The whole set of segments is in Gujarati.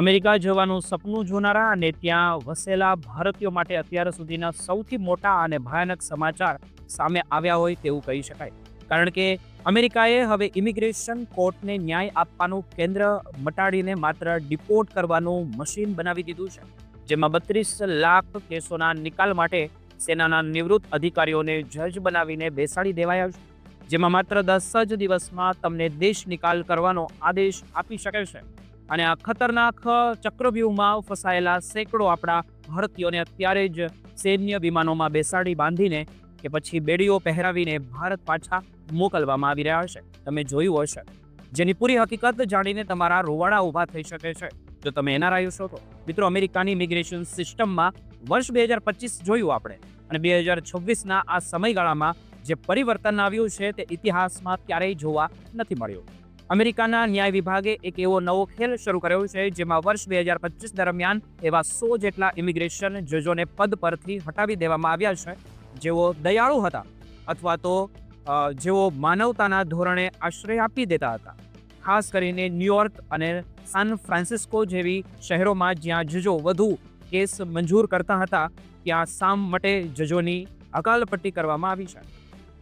અમેરિકા જવાનું સપનું જોનારા અને ત્યાં વસેલા ભારતીયો માટે અત્યાર સુધીના સૌથી મોટા અને ભયાનક સમાચાર સામે આવ્યા હોય તેવું કહી શકાય. કારણ કે અમેરિકાએ હવે ઇમિગ્રેશન કોર્ટને ન્યાય આપવાનું કેન્દ્ર મટાડીને માત્ર ડિપોર્ટ કરવાનું મશીન બનાવી દીધું છે, જેમાં બત્રીસ લાખ કેસોના નિકાલ માટે સેનાના નિવૃત્ત અધિકારીઓને જજ બનાવીને બેસાડી દેવાયા છે, જેમાં માત્ર દસ જ દિવસમાં તમને દેશ નિકાલ કરવાનો આદેશ આપી શકે છે. અને આ ખતરનાક ચક્રવ્યૂહમાં ફસાયેલા સેંકડો આપણા ભારતીયોને અત્યારે જ સૈન્ય વિમાનોમાં બેસાડી બાંધીને કે પછી બેડીઓ પહેરાવીને ભારત પાછા મોકલવામાં આવી રહ્યા છે. તમે જોયું હશે. જેની પૂરી હકીકત જાણીને તમારા રોવાડા ઊભા થઈ શકે છે. જો તમે એના રહ્યું છો તો. મિત્રો, અમેરિકાની ઇમિગ્રેશન સિસ્ટમમાં વર્ષ બે હજાર પચીસ જોયું આપણે. અને બે હજાર છવ્વીસના આ સમયગાળામાં જે પરિવર્તન આવ્યું છે તે ઇતિહાસમાં ક્યારેય જોવા નથી મળ્યું. અમેરિકાના ન્યાય વિભાગે એક એવો નવો ખેલ શરૂ કર્યો છે, જેમાં વર્ષ બે હજાર પચીસ દરમિયાન એવા સો જેટલા ઇમિગ્રેશન જજોને પદ પરથી હટાવી દેવામાં આવ્યા છે. જેઓ દયાળુ હતા અથવા તો જેઓ માનવતાના ધોરણે આશ્રય આપી દેતા હતા. ખાસ કરીને ન્યુયોર્ક અને સાન ફ્રાન્સિસ્કો જેવી શહેરોમાં જ્યાં જજો વધુ કેસ મંજૂર કરતા હતા, ત્યાં સામ માટે જજોની અકાલપટ્ટી કરવામાં આવી છે.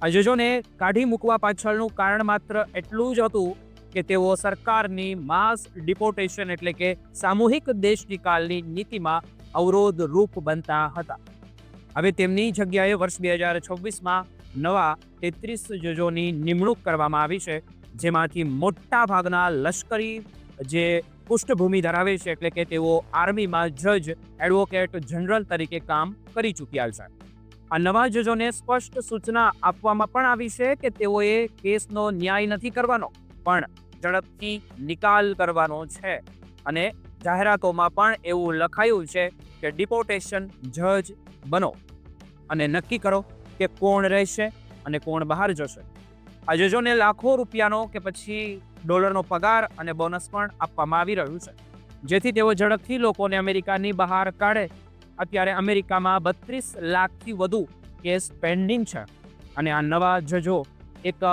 આ જજોને કાઢી મૂકવા પાછળનું કારણ માત્ર એટલું જ હતું કે તેઓ સરકારની માસ ડિપોર્ટેશન એટલે કે સામૂહિક દેશ નિકાલની નીતિમાં અવરોધ રૂપ બનતા હતા. હવે તેમની જગ્યાએ વર્ષ બે હજાર છવ્વીસમાં નવા તેત્રીસ જજોની નિમણૂક કરવામાં આવી છે, જેમાંથી મોટા ભાગના લશ્કરી જે પૃષ્ઠભૂમિ ધરાવે છે એટલે કે તેઓ આર્મીમાં જજ, એડવોકેટ જનરલ તરીકે કામ કરી ચૂક્યા છે. આ નવા જજોને સ્પષ્ટ સૂચના આપવામાં પણ આવી છે કે તેઓએ કેસનો ન્યાય નથી કરવાનો. પણ ઝડપથી નિકાલ કરવાનો છે. અને જાહેરાતોમાં પણ એવું લખાયું છે કે ડિપોર્ટેશન જજ બનો. અને નક્કી કરો કે કોણ રહેશે અને કોણ બહાર જશે. આ જજોને લાખો રૂપિયાનો કે પછી ડોલરનો પગાર અને બોનસ પણ આપવામાં આવી રહ્યું છે. જેથી તેઓ ઝડપથી લોકોને અમેરિકાની બહાર કાઢે. અત્યારે અમેરિકામાં બત્રીસ લાખથી વધુ કેસ પેન્ડિંગ છે. અને આ નવા જજો એક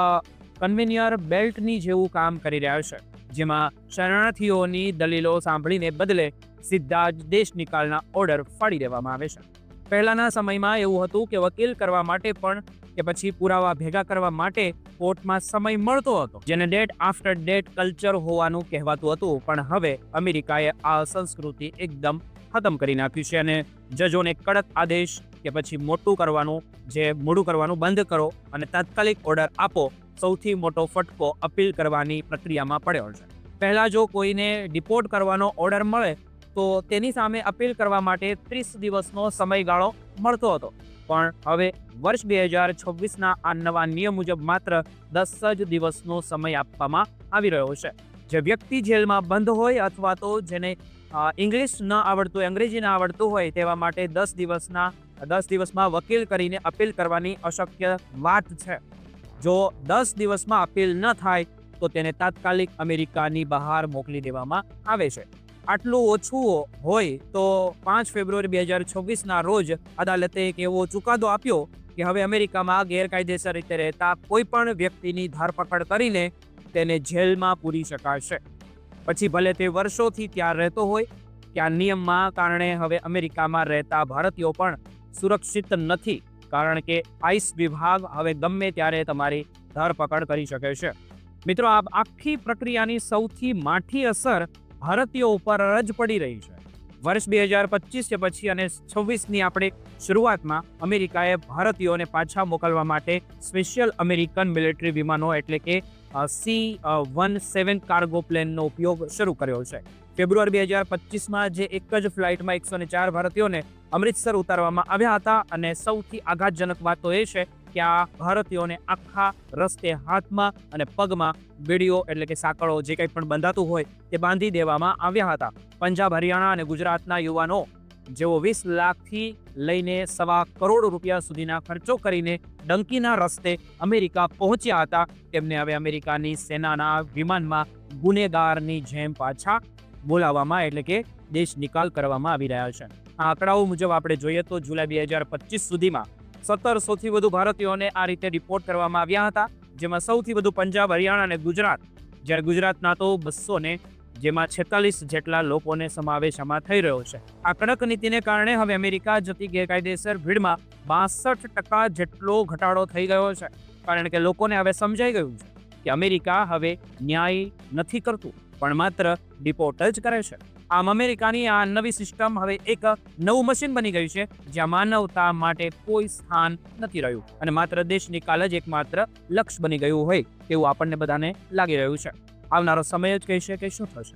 કન્વેનિયર બેલ્ટની જેવું કામ કરી રહ્યા છે, જેમાં શરણાર્થીઓની દલીલો સાંભળીને બદલે સીધા જ દેશ નિકાલના ઓર્ડર ફાડી દેવામાં આવે છે. પહેલાના સમયમાં એવું હતું કે વકીલ કરવા માટે પણ કે પછી પુરાવા ભેગા કરવા માટે કોર્ટમાં સમય મળતો હતો, જેને ડેટ આફ્ટર ડેટ કલ્ચર હોવાનું કહેવાતું હતું, પણ હવે અમેરિકાએ આ સંસ્કૃતિ એકદમ ખતમ કરી નાખ્યું છે અને જજોને કડક આદેશ કે પછી મોટું કરવાનું, જે મોડું કરવાનું બંધ કરો અને તાત્કાલિક ઓર્ડર આપો સૌથી મોટો ફટકો અપીલ કરવાની પ્રક્રિયામાં પડ્યો છે. પહેલાં જો કોઈને ડિપોર્ટ કરવાનો ઓર્ડર મળે, તો તેની સામે અપીલ કરવા માટે ત્રીસ દિવસનો સમયગાળો મળતો હતો. પણ હવે વર્ષ બે હજાર છવ્વીસના આ નવા નિયમ મુજબ માત્ર દસ જ દિવસનો સમય આપવામાં આવી રહ્યો છે. જે વ્યક્તિ જેલમાં બંધ હોય અથવા તો જેને ઇંગ્લિશ ન આવડતું, અંગ્રેજી ન આવડતું હોય તેવા માટે દસ દિવસના, દસ દિવસમાં વકીલ કરીને અપીલ કરવાની અશક્ય વાત છે. જો દસ દિવસમાં અપીલ ન થાય, તો તેને તાત્કાલિક અમેરિકાની બહાર મોકલી દેવામાં આવે છે. આટલું ઓછું હોય તો પાંચ ફેબ્રુઆરી બે હજાર છવ્વીસના રોજ અદાલતે એક એવો ચુકાદો આપ્યો કે હવે અમેરિકામાં ગેરકાયદેસર રીતે રહેતા કોઈ પણ વ્યક્તિની ધરપકડ કરીને તેને જેલમાં પૂરી શકાશે. પછી ભલે તે વર્ષોથી ત્યાં રહેતો હોય આ નિયમમાં કારણે હવે અમેરિકામાં રહેતા ભારતીયો પણ સુરક્ષિત નથી. કારણ કે આઈસ વિભાગ હવે ગમે ત્યારે તમારી ધરપકડ કરી શકે છે. મિત્રો, આ આખી પ્રક્રિયાની સૌથી માઠી અસર ભારતીયો ઉપર જ પડી રહી છે. વર્ષ બે હજાર પચીસ પછી અને છવ્વીસની આપણે શરૂઆતમાં અમેરિકાએ ભારતીયોને પાછા મોકલવા માટે સ્પેશિયલ અમેરિકન મિલિટરી વિમાનો એટલે કે સી વન સેવન કાર્ગો પ્લેનનો ઉપયોગ શરૂ કર્યો છે. ફેબ્રુઆરી બે હજાર પચીસમાં જે એક જ ફ્લાઇટમાં એકસો ને ચાર ભારતીયોને અમૃતસર ઉતારવામાં આવ્યા હતા. અને સૌથી આઘાતજનક વાત તો એ છે કે આ ભારતીયોને આખા રસ્તે હાથમાં અને પગમાં બીડીઓ એટલે કે સાંકળો જે કંઈ પણ બંધાતું હોય તે બાંધી દેવામાં આવ્યા હતા. પંજાબ, હરિયાણા અને ગુજરાતના યુવાનો જેઓ વીસ લાખથી લઈને સવા કરોડ રૂપિયા સુધીના ખર્ચો કરીને ડંકીના રસ્તે અમેરિકા પહોંચ્યા હતા, તેમને હવે અમેરિકાની સેનાના વિમાનમાં ગુનેગારની જેમ પાછા બોલાવવામાં એટલે કે દેશ નિકાલ કરવામાં આવી રહ્યા છે. આ આંકડાઓ મુજબ આપણે જોઈએ તો જુલાઈ બે હજાર પચીસ સુધીમાં સત્તરસોથી વધુ ભારતીયોને આ રીતે રિપોર્ટ કરવામાં આવ્યા હતા. જેમાં સૌથી વધુ પંજાબ, હરિયાણા અને ગુજરાત. જ્યારે ગુજરાતના તો બસો ને જેમાં છેતાલીસ જેટલા લોકોને સમાવેશ આમાં થઈ રહ્યો છે. આ કડક નીતિને કારણે હવે અમેરિકા જતી ગેરકાયદેસર ભીડમાં બાસઠ ટકા જેટલો ઘટાડો થઈ ગયો છે. કારણ કે લોકોને હવે સમજાઈ ગયું છે કે અમેરિકા હવે ન્યાય નથી કરતું. પણ માત્ર ડિપોર્ટ જ કરે છે. આમ અમેરિકાની આ નવી સિસ્ટમ હવે એક નવું મશીન બની ગયું છે, જ્યાં માનવતા માટે કોઈ સ્થાન નથી રહ્યું અને માત્ર દેશ નિકાલ જ એકમાત્ર લક્ષ્ય બની ગયું હોય તેવું આપણને બધાને લાગી રહ્યું છે. આવનારો સમય જ કહેશે કે શું થશે?